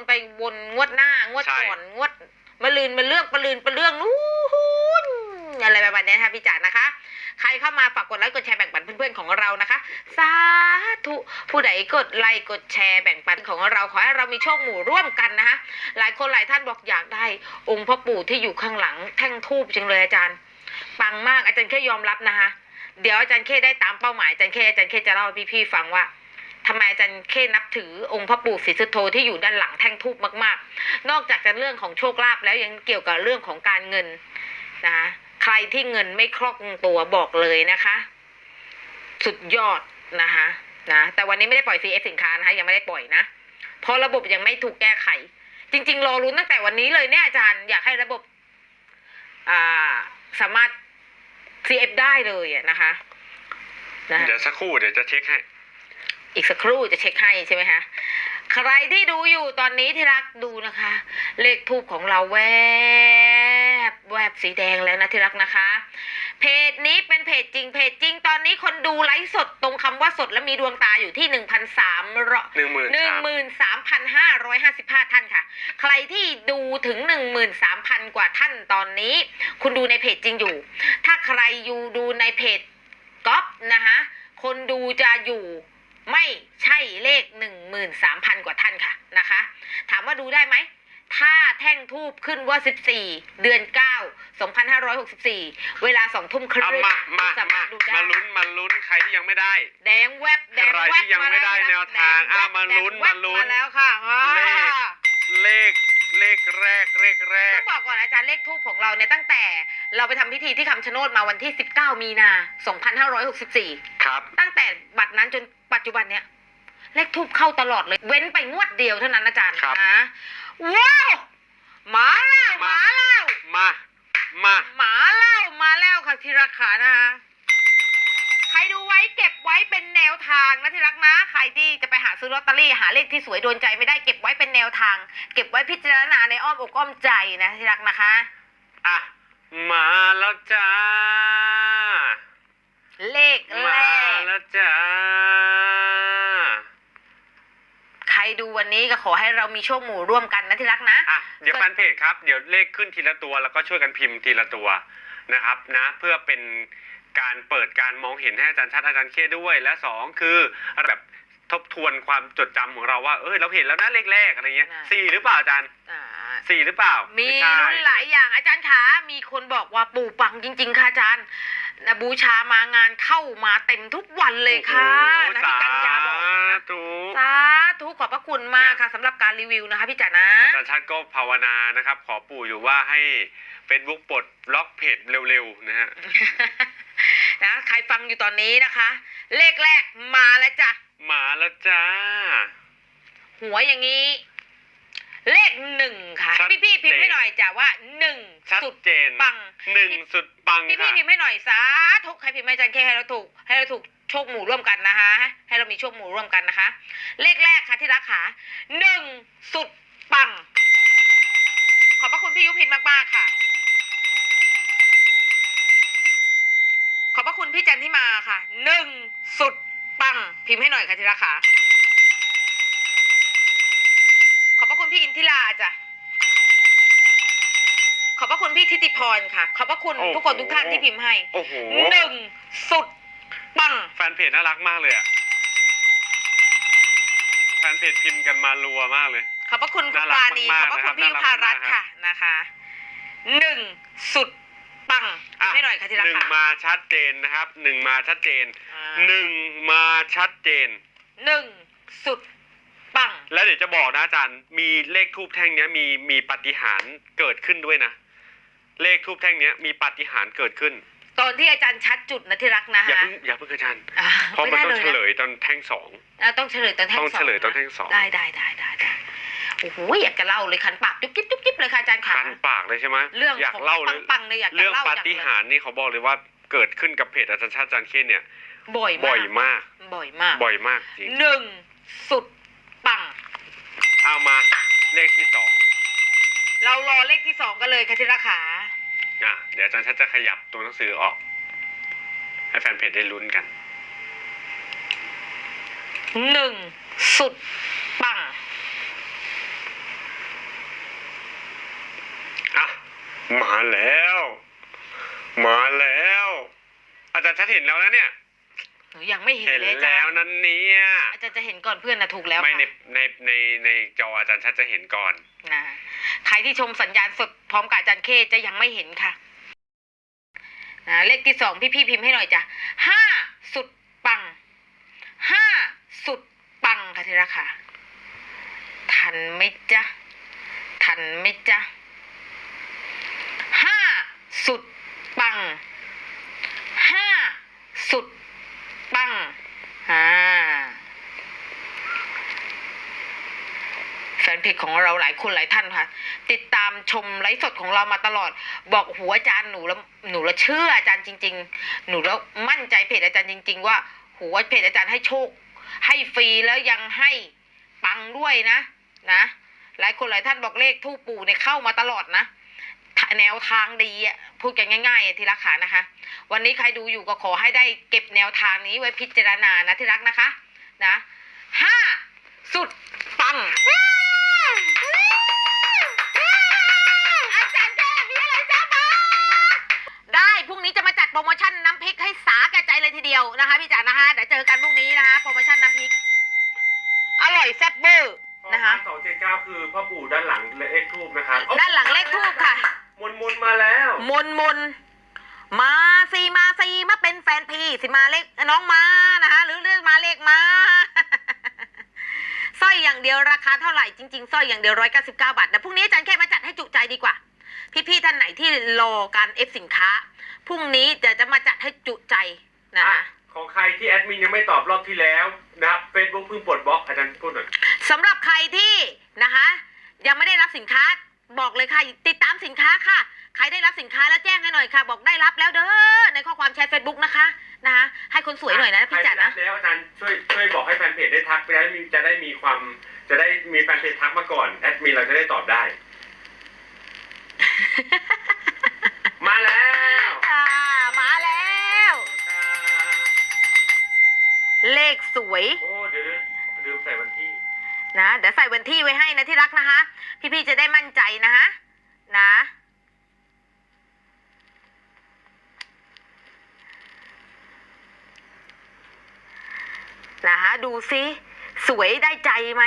นไปวนงวดหน้างวดใช่ก่อนงวดมาลืนมาเลือกมาลืนมาเรื่องนู้นอะไรประมาณนี้นะคะพี่จ๋านะคะ ใครเข้ามาฝากกดไลค์กดแชร์แบ่งปันเพื่อนๆของเรานะคะสาธุผู้ใดกดไลค์กดแชร์แบ่งปันของเราขอให้เรามีโชคหมู่ร่วมกันนะคะหลายคนหลายท่านบอกอยากได้ องค์พ่อปู่ที่อยู่ข้างหลังแท่งทูบจังเลยอาจารย์ ปังมากอาจารย์แค่ยอมรับนะคะเดี๋ยวอาจารย์เคได้ตามเป้าหมายอาจารย์เคอาจารย์เคจะเล่าให้พี่ๆฟังว่า ทำไมอาจารย์เคนับถือองค์พระปู่ศรีสุโธที่อยู่ด้านหลังแท่งทูบมาก ๆ นอกจากจะเรื่องของโชคลาภแล้วยังเกี่ยวกับเรื่องของการเงินนะคะใครที่เงินไม่คล่องตัวบอกเลยนะคะ สุดยอดนะคะนะแต่วันนี้ไม่ได้ปล่อย CF สินค้านะคะยังไม่ได้ปล่อยนะ เพราะระบบยังไม่ถูกแก้ไข จริง ๆ รอรุ้นตั้งแต่วันนี้เลยเนี่ยอาจารย์อยากให้ระบบาสามารถ CF ได้เลยนะคะนะคะเดี๋ยวสักครู่เดี๋ยวจะเช็คให้ อีกสักครู่จะเช็คให้ใช่ไหมคะใครที่ดูอยู่ตอนนี้ที่รักดูนะคะ เลขทูบของเราแวบแวบสีแดงแล้วนะที่รักนะคะ เพจนี้เป็นเพจจริงเพจจริงตอนนี้คนดูไลฟ์สดตรงคำว่าสดและมีดวงตาอยู่ที่หนึ่งพันสามร้อยหนึ่งหมื่นหนึ่งสามหมื่นสามพันห้าร้อยห้าสิบห้าท่านค่ะ ใครที่ดูถึงหนึ่งหมื่นสามพันกว่าท่านตอนนี้ คุณดูในเพจจริงอยู่ ถ้าใครอยู่ดูในเพจก๊อฟนะคะคนดูจะอยู่ ไม่ใช่เลขหนึ่งหมื่นสามพันกว่าท่านค่ะนะคะ ถามว่าดูได้ไหม ถ้าแท่งทูบขึ้นว่า 14 เดือน 9 2564 เวลาสองทุ่มครึ่เอางมามาสามารถดูได้มาลุ้นมาลุ้นใครที่ยังไม่ได้ แดงแวบแดงใครแวบที่ยังไม่ได้แนวทางแดอะแวบมาลุ้นแดงแวบมาลุ้นมาแล้วค่ะอ่าเลขเลข เลขแรกเลขแรต้ก องบอกก่อนอาจารย์เลขทูบของเราเนี่ยตั้งแต่เราไปทำพิธีที่คำชะโนดมาวันที่ 19 มีนา 2564 ครับ ตั้งแต่บัดนั้นจนปัจจุบันเนี้ยเลขทูบเข้าตลอดเลย เว้นไปงวดเดียวเท่านั้นอาจารย์ครับ นะว้าวมาแล้วมาแล้วมา มา หมาเล่ามาแล้วค่ะที่รักขานะคะใคร ดูไว้เก็บไว้เป็นแนวทางนะที่รักนะใครที่จะไปหาซื้อลอตเตอรี่หาเลขที่สวยโดนใจไม่ได้เก็บไว้เป็นแนวทาง เก็บไว้พิจารณาในอ้อมอกอ้อมใจนะที่รักนะคะ อะ มาแล้วจ้า เลขแรมากแล้วจ้า ใครดูวันนี้ก็ขอให้เรามีโชคหมู่ร่วมกันนะที่รักนะ อะ เดี๋ยวแฟนเพจครับ เดี๋ยวเลขขึ้นทีละตัวแล้วก็ช่วยกันพิมพ์ทีละตัวนะครับนะ เพื่อเป็น การเปิดการมองเห็นให้อาจารย์ชัดอาจารย์เคด้วย และสองคือแบบทบทวนความจดจำของเราว่า เอ้ยเราเห็นแล้วนะเลขแรกอะไรเงี้ยน่ะสี่หรือเปล่าอาจารย์อ่าสี่หรือเปล่ามีไใช่รุ่นหลายอย่างอาจารย์ขามีคนบอกว่าปู่ปังจริง ๆ ค่ะอาจารย์นะบูชามางานเข้ามาเต็มทุกวันเลยค่ะโอ้โหนะพี่กัญญาบอกนะสาธุ สาธุขอบพระคุณมากค่ะสำหรับการรีวิวนะคะพี่จ๋านะ อาจารย์ชัดก็ภาวนานะครับ ขอปู่อยู่ว่าให้ Facebook ปลดล็อกเพจเร็วๆนะฮะ นะใครฟังอยู่ตอนนี้นะคะ เลขแรกมาแล้วจ้ะมาแล้วจ้า หัวอย่างนี้ เลขหนึ่งค่ะชัดพี่พี่ๆพิมพ์ให้หน่อยจ้ะว่าหนึ่งชัดสุดเจนปัง หนึ่งสุดปังพี่พี่ค่ะ พิมพ์ให้หน่อยสาธุใครพิมพ์ให้อาจารย์แค่ให้เราถูก ให้เราถูกโชคหมู่ร่วมกันนะคะ ให้เรามีโชคหมู่ร่วมกันนะคะ เลขแรกค่ะที่รักขาหนึ่งสุดปัง ขอบพระคุณพี่ยุพินมากๆค่ะ ขอบ พระคุณพี่จันที่มาค่ะหนึ่งสุดปังพิมพ์ให้หน่อยค่ะที่รักขาขอบพระคุณพี่อินทิราจ้ะขอบพระคุณพี่ทิติพรค่ะ ขอบพระคุณโอ้โหทุกคนทุกท่านที่พิมพ์ให้โอ้โหหนึ่งสุดปังแฟนเพจน่ารักมากเลยอะแฟนเพจพิมพ์กันมารัวมากเลย ขอบพระคุณคุณน่ารัปากณีมากขอบๆพระคุณพี่ยุนะครับพารัตน์น่ารักมากๆค่ะนะคะหนึ่งสุด ปังพิมพ์ให้หน่อยค่ะที่รักหนึ่งค่ะมาชัดเจนนะครับหนึ่งมาชัดเจนอ่าหนึ่งมาชัดเจน หนึ่งสุดปัง แล้วเดี๋ยวจะบอกนะอาจารย์ มีเลขทูบแท่งเนี้ยมีมีปาฏิหารย์เกิดขึ้นด้วยนะ เลขทูบแท่งเนี้ยมีปาฏิหารย์เกิดขึ้น ตอนที่อาจารย์ชัดจุดนะที่รักนะอย่าฮะเพิ่งอย่าเพิ่งอาจารย์ อ่าเพราะมันต้องไได้เฉลยตอนแท่งสอง อ่าต้องเฉลยตอนแท่งต้องสองเฉลยตอนนะแท่งสอง ได้ได้ได้ได้ได้ โอ้โหอยากจะเล่าเลยคันปากจุ๊บจิ๊บจุ๊บจิ๊บเลยค่ะอาจารย์ขาคันปากเลยใช่ไหมเรื่องอยากของเล่าเลยปังๆเลยอยากจะเรื่องเล่าปาจังฏิเลยหารย์นี่เขาบอกเลยว่าเกิดขึ้นกับเพจอาจารย์ชาติอาจารย์เคนเนี่ย บ่อยมากบ่อยมาก บ่อยมากบ่อยมากจริงหนึ่งสุดปัง เอามาเลขที่สองเรารอเลขที่สองกันเลยค่ะที่รักขาอะเดี๋ยวอาจารย์ชาติจะขยับตัวหนังสือออก ให้แฟนเพจได้ลุ้นกันหนึ่งสุดปัง มาแล้ว มาแล้ว อาจารย์ชัดเห็นแล้วนะเนี่ย หนูยังไม่เห็นเห็นเลยอาจาแล้รวย์นั่นเนี่ยอาจารย์จะเห็นก่อนเพื่อนนะถูกแล้วไม่ในค่ะในในในจออาจารย์ชัดจะเห็นก่อน นะใครที่ชมสัญญาณสดพร้อมกับอาจารย์เคจะยังไม่เห็นค่ะนะเลขที่สองพี่พี่ๆพิมพ์ให้หน่อยจ้ะห้าสุดปังห้าสุดปังค่ะทีละค่ะทันไหมจ๊ะทันไหมจ๊ะห้า สุดปังห้าสุดปังอ่าแฟนเพจของเราหลายคนหลายท่านค่ะ ติดตามชมไลฟ์สดของเรามาตลอด บอกหัวอาจารย์หนูแล้วหนูแล้วเชื่ออาจารย์จริง ๆ หนูแล้วมั่นใจเพจอาจารย์จริง ๆ ว่าหัวเพจอาจารย์ให้โชค ให้ฟรีแล้วยังให้ปังด้วยนะนะ หลายคนหลายท่านบอกเลขทูปปู่เนี่ยเข้ามาตลอดนะ แนวทางดีอะพูดกันง่ายๆอะที่รักขานะคะ วันนี้ใครดูอยู่ก็ขอให้ได้เก็บแนวทางนี้ไว้พิจารณานะที่รักนะคะ นะห้าสุดปังอาจารย์แก้มีอะไรจ้ามาได้พรุ่งนี้จะมาจัดโปรโมชั่นน้ำพริกให้สาแก่ใจเลยทีเดียวนะคะพี่จ๋านะคะเดี๋ยวเจอกันพรุ่งนี้นะคะโปรโมชั่นน้ำพริก อร่อยแซ่บเบอร์นะคะสองเจ็ดเก้าคือพ่อปู่ด้านหลังเลขทูบนะครับด้านหลังเลขทูบค่ะ มนมนมาแล้ว มนมนมาซีมาซีมาเป็นแฟนพี่สิมาเลขน้องมานะคะหรือเรื่องมาเลขมาสร้อยอย่างเดียวราคาเท่าไหร่จริงๆสร้อยอย่างเดียวร้อยเก้าสิบเก้าบาทแต่พรุ่งนี้อาจารย์แค่มาจัดให้จุใจดีกว่า พี่ๆท่านไหนที่รอการเอฟสินค้าพรุ่งนี้จะจะมาจัดให้จุใจนะคะของใครที่แอดมินยังไม่ตอบรอบที่แล้วนะครับเฟซบุ๊กเพิ่งปลดบล็อกอาจารย์พูดหน่อยสำหรับใครที่นะคะ ยังไม่ได้รับสินค้าบอกเลยค่ะ ติดตามสินค้าค่ะ ใครได้รับสินค้าแล้วแจ้งให้หน่อยค่ะ บอกได้รับแล้วเด้อในข้อความแชทเฟซบุ๊กนะคะนะคะให้คนสวยหน่อยนะพี่จัดนะใครที่รับแล้วอาจารย์ช่วยช่วยบอกให้แฟนเพจได้ทักไปได้มีจะได้มีความจะได้มีแฟนเพจทักมาก่อนแอดมินเราจะได้ตอบได้ มาแล้วอ่ามาแล้ว เลขสวย โอ้เดี๋ยวเดี๋ยวลืมใส่วันที่ นะเดี๋ยวใส่วันที่ไว้ให้นะที่รักนะคะ พี่ๆจะได้มั่นใจนะคะนะ นะคะดูซิสวยได้ใจไหม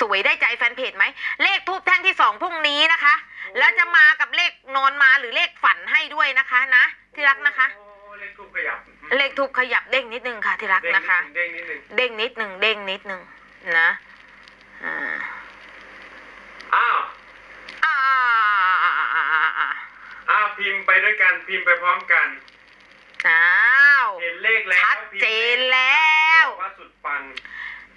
สวยได้ใจแฟนเพจไหมเลขทูบแท่งที่สองพรุ่งนี้นะคะ แล้วจะมากับเลขนอนมาหรือเลขฝันให้ด้วยนะคะ นะ ที่รักนะคะโอ้เลขทูบขยับเลขทูบขยับเด้งนิดนึงค่ะ ที่รักเด้งนิดนะคะนึงเด้งนิดนึงเด้งนิดหนึ่งเด้งนิดหนึ่งนะอ่าอ้าวอ่าอ้าวพิมพ์ไปด้วยกันพิมพ์ไปพร้อมกันอ้าวเห็นเลขแล้วชัดเจนแล้วว่าสุดปัง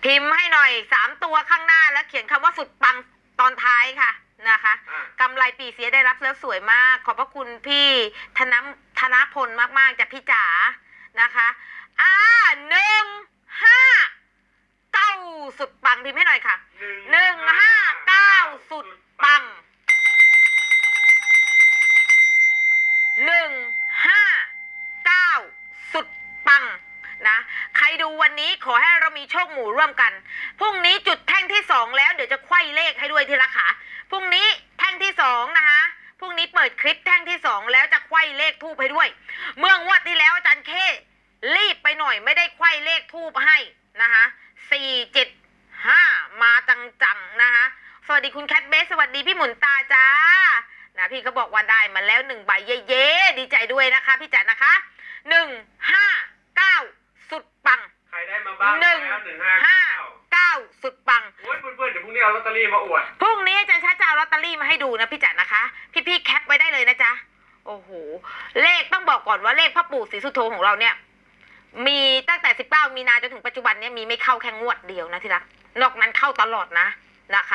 พิมพ์ให้หน่อยสามตัวข้างหน้าแล้วเขียนคำว่าสุดปังตอนท้ายค่ะนะคะอะกำไรปีเสียได้รับแล้วสวยมาก ขอบพระคุณพี่ธนธนพลมากๆจากพี่จ๋านะคะอ่าหนึ่งห้าเก้าสุดปังพิมพ์ให้หน่อยค่ะหนึ่งห้าเก้าสุดปังหนึ่ง คหมู่ร่วมกันพรุ่งนี้จุดแท่งที่สองแล้วเดี๋ยวจะไขว้เลขให้ด้วยทีละขาพรุ่งนี้แท่งที่สองนะคะพรุ่งนี้เปิดคลิปแท่งที่สองแล้วจะไขว้เลขทูบให้ด้วย เมื่องวดที่แล้วอาจารย์เครีบไปหน่อยไม่ได้ไขว้เลขทูบให้นะคะสี่เจ็ดห้ามาจังๆนะคะสวัสดีคุณแคทเบสสวัสดีพี่หมุนตาจ้านะพี่เขาบอกว่าได้มาแล้วหนึ่งใบเย่ๆดีใจด้วยนะคะ พี่จัดนะคะหนึ่งห้าเก้าสุดปัง ใครได้มาบ้างหนึ่งแล้วหนึ่งห้าห้าเก้าเก้าสุดปังโอ้ยเพื่อนๆเดี๋ยวพรุ่งนี้เอาลอตเตอรี่มาอวดพรุ่งนี้อาจารย์ชาติจะเอาลอตเตอรี่มาให้ดูนะพี่จัดนะคะ พี่ๆแคปไว้ได้เลยนะจ๊ะโอ้โหเลขต้องบอกก่อนว่าเลขพ่อปู่ศรีสุโธของเราเนี่ย มีตั้งแต่ 19 มีนาจนถึงปัจจุบันเนี่ยมีไม่เข้าแค่งวดเดียวนะที่รักนอกนั้นเข้าตลอดนะนะคะ